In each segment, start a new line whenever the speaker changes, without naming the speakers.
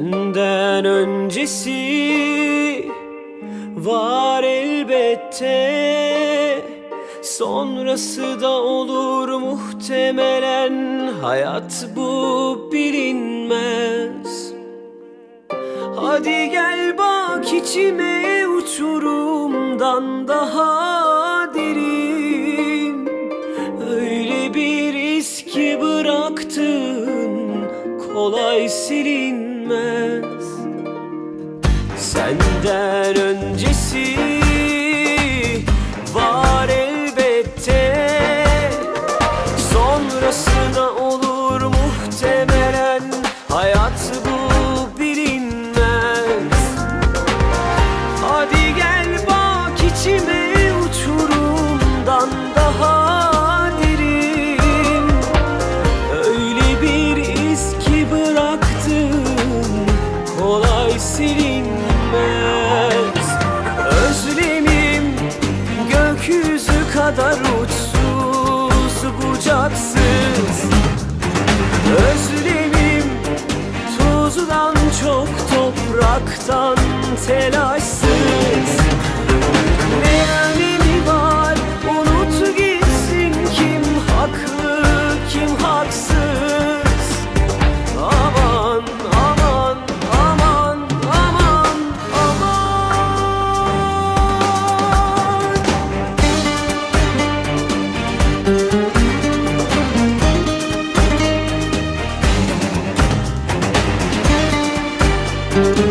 Senden öncesi var elbette. Sonrası da olur muhtemelen. Hayat bu bilinmez. Hadi gel bak içime uçurumdan daha kolay silinmez. Senden öncesi kolay silinmez. Özlemim gökyüzü kadar uçsuz bucaksız. Özlemim tuzdan çok topraktan telaşsız Thank you.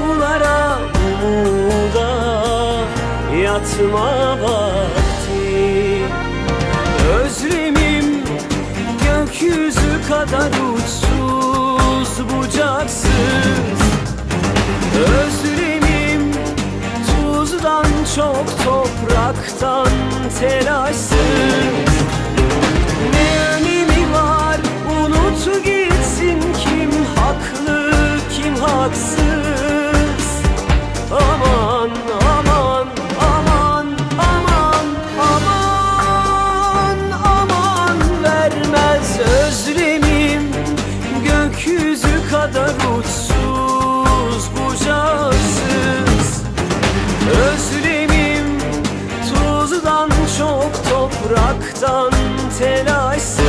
Uykulara umuda yatma vakti. Özlemim gökyüzü kadar uçsuz bucaksız. Özlemim tuzdan çok topraktan telaşsız gökyüzü kadar uçsuz bucaksız Özlemim tuzdan çok topraktan telaşsız